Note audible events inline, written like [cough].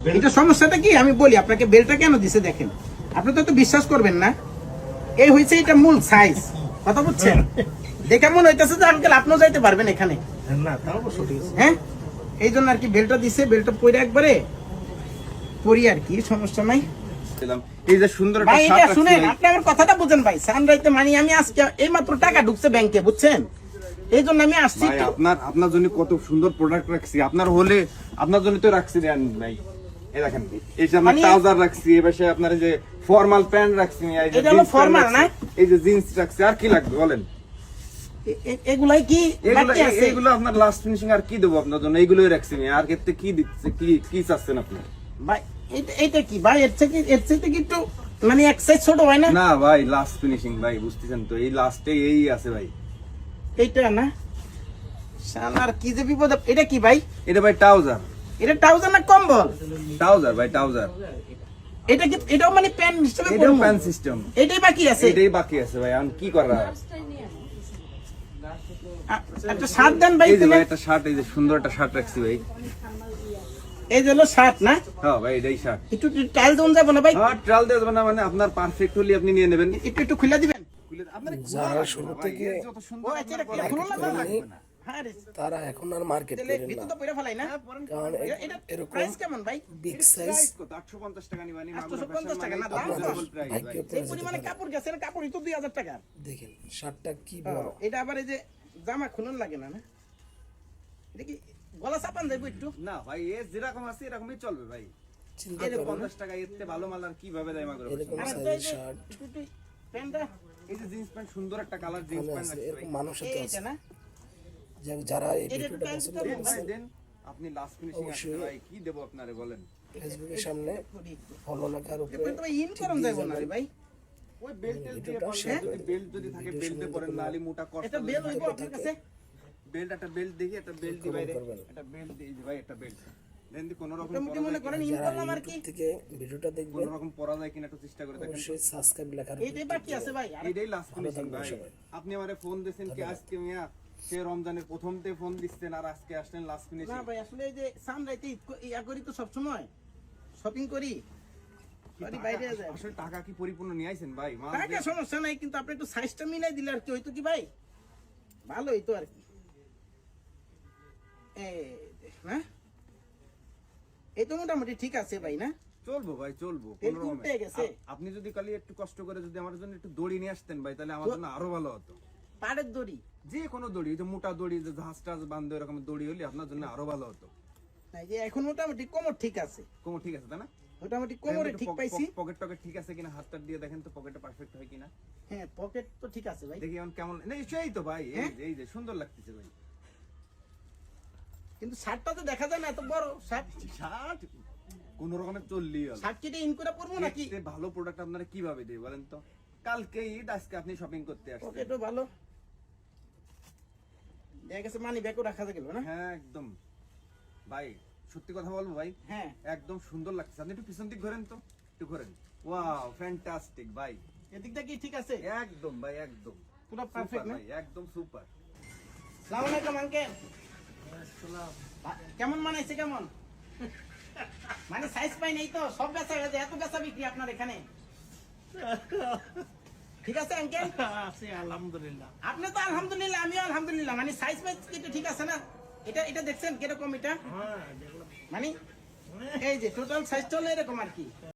এটা সমস্যাটা কি? আমি বলি আপনাকে বেলটা কেন দিছে দেখেন? আপনি তো তো বিশ্বাস করবেন না। এই হয়েছে এটা মূল সাইজ কথা বুঝছেন? [laughs] দেখে মনে হইতেছে যে আঙ্কেল আপনিও যাইতে পারবেন এখানে। হ্যাঁ? এই জন্য আর কি বেলটা দিছে বেলটা পরে একবারে পরি আর কি সমস্যা নাই। এই যে সুন্দর ভাই শার্ট এটা রাখছি শুনেন আপনি আমার কথাটা বুঝেন ভাই। সানরাইতে মানে আমি আজকে এই মাত্র টাকা ঢুকছে ব্যাংকে বুঝছেন? এই জন্য আমি আসছি আপনার আপনার জন্য কত সুন্দর প্রোডাক্ট রাখছি। আপনার হলে আপনার জন্য তো রাখছি দেন ভাই। এই দেখেন এই যে আপনার মানে- ট্রাউজার রাখছি এই পাশে আপনার যে ফর্মাল প্যান্ট রাখছি এই যে এটা হলো jeans pant formal, রাখছি, না? এই যে জিন্স রাখছি আর কি লাগবে বলেন? এগুলাই কি এগুলো বাকি আছে? এগুলো আপনার লাস্ট ফিনিশিং আর কি দেবো আপনার জন্য? এইগুলোই রাখছি আর ক্ষেত্রে কি দিচ্ছে কি কি চাচ্ছেন আপনি? ভাই এটা কি? ভাই এর থেকে এর থেকে কি মানে এক সাইজ ছোট হয় না? না ভাই লাস্ট ফিনিশিং ভাই বুঝতেছেন তো? এই লাস্টে এই আছে ভাই। এইটা না? শালার কি যে বিপদ এটা কি ভাই? এটা ভাই ট্রাউজার। এটা ট্রাউজার না কম্বল? ট্রাউজার ভাই ট্রাউজার। এটা কি এটাও মানে প্যান্ট হিসেবে এটাও? প্যান্ট সিস্টেম এটাই বাকি আছে? এটাই বাকি আছে ভাই এখন কি একটা শার্ট দেন ভাই এই ভাই একটা শার্ট এই যে সুন্দর একটা শার্ট রাখছি ভাই। এই যে হলো শার্ট না? হ্যাঁ ভাই এটাই শার্ট একটু টাইল দেন যাব না ভাই? হ্যাঁ ট্রাল দিয়ে দেবেন না মানে আপনার পারফেক্ট হলে আপনি নিয়ে নেবেন। একটু একটু খুলে দিবেন। আপনার যারা শুরু থেকে যত সুন্দর আচ্ছা খুলে খুলুন না। তারা এখন আর মার্কেট করেন না। তো পয়রা ফেলাই না? কারণ এরকম প্রাইস কেমন ভাই? বিগ সাইজ প্রাইস কত? 850 টাকা নিবানি 850 টাকা না, দাম আপনাদের কম। প্রাইস ভাগ্য ভাই। এই পড়ে যেতে পরিমাণে পারে। কাপড় গেছে না কাপড়ই তো দুই হাজার টাকা দেখেন শার্টটা কি বড়। এটা আবার এই যে জামা খুলন লাগে না না? এটা কি গলা চাপান যাইবো একটু? না ভাই এ যেরকম আছে এরকমই চলবে ভাই। 50 টাকা ভালো মাল আর কীভাবে দেয় মাগরে এই যে প্যান্টটা? এই জিন্স প্যান্ট সুন্দর একটা কালার জিন্স প্যান্ট রাখছি ভাই। মানুষের না? যারা এই ভিডিওটা পছন্দ আপনি লাস্ট ফিনিশিং আছে কি দেব আপনারে বলেন? ফেসবুকের সামনে ফলো লেখার উপরে এরপরে ইন করন যাইবো না রে ভাই। ওই বেল্ট দিয়ে ভিডিওটা পরেন share যদি বেল্ট যদি থাকে বেল্টে পরেন নালি মোটা কষ্ট এটা বেল হইবো আপনার কাছে? বেল্ট একটা বেল্ট দেখি একটা বেল্ট দি বাইরে। একটা বেল্ট দিই ভাই একটা বেল্ট দেন দি কোন রকম মোটামুটি পরা মনে যায় করেন কিনা, ইন করলাম আর কি। থেকে ভিডিওটা কোন রকম পরা যায় কিনা একটু চেষ্টা করে দেখেন। অবশ্যই সাবস্ক্রাইব লেখার এইটাই বাকি আছে ভাই এইটাই লাস্ট ফিনিশিং ভাই। আপনি আমারে ফোন দিয়েছেন কি আজকে মিয়া? সে রমজানের প্রথমতে ফোন দিচ্ছেন আর আজকে আসলেন লাস্ট না ভাই আসলে এই যে সানরাইতে ইয়া করি তো সবসময়। শপিং করি। বাইরে যায়। আসলে টাকা কি পরিপূর্ণ নিয়ে আইছেন ভাই? টাকা সমস্যা নাই কিন্তু আপনি একটু সাইজটা মিলাই দিলে আর কি হইতো কি ভাই? আর কি। এই এই তো মোটামুটি ঠিক আছে ভাই না? চলবো ভাই চলবো আপনি যদি কালি একটু কষ্ট করে যদি আমার জন্য একটু দড়ি নিয়ে আসতেন ভাই তাহলে আমার জন্য আরও ভালো হতো। পাড়ের দড়ি। যে কোনো দড়ি যে মোটা দড়ি যে জাহাজ টাজ বান্ধব এরকম দড়ি হলে আপনার জন্য আরও ভালো হতো। এই যে এখন মোটামুটি কোমর ঠিক আছে। কোমর ঠিক আছে তাই না? মোটামুটি কোমরে ঠিক পাইছি। পকেট টকেট ঠিক আছে কিনা? হাতটা দিয়ে দেখেন তো পকেটটা পারফেক্ট হয় কিনা? হ্যাঁ পকেট তো ঠিক আছে ভাই। দেখি এখন কেমন না সেই তো ভাই এই হ্যাঁ? যে সুন্দর লাগতেছে ভাই। কিন্তু শার্টটা তো দেখা যায় না এত বড় শার্ট। শার্ট? কোন রকমের চললি হলো শার্ট কেটে ইন করে পরবো নাকি? ভালো প্রোডাক্ট আপনারা কীভাবে দেয় বলেন তো? কালকে ঈদ আজকে আপনি শপিং করতে আসছেন। পকেটও ভালো। দেখা গেছে মানি ব্যাগও রাখা গেল না? হ্যাঁ একদম। ভাই সত্যি কথা বলব ভাই হ্যাঁ। একদম সুন্দর লাগছে। আপনি একটু পিছন দিক ঘোরেন তো একটু ঘোরেন। ওয়াও ফ্যান্টাস্টিক ভাই। এদিকটা কি ঠিক আছে? একদম ভাই একদম। পুরো সুপার পারফেক্ট না? একদম সুপার সালাম আলাইকুম আঙ্কেল কেমন মানাইছে কেমন? মানে সাইজ পাই নেই তো সব বেচা হয়ে যায় এত বেচা বিক্রি আপনার এখানে? [laughs] ঠিক আছে আঙ্কেল [laughs] আছে আলহামদুলিল্লাহ। আপনি তো আলহামদুলিল্লাহ আমিও আলহামদুলিল্লাহ। মানে সাইজ মাইজ কিন্তু ঠিক আছে না? এটা এটা দেখছেন কীরকম এটা? হ্যাঁ মানে এই যে টোটাল সাইজ চলে এরকম আর কি।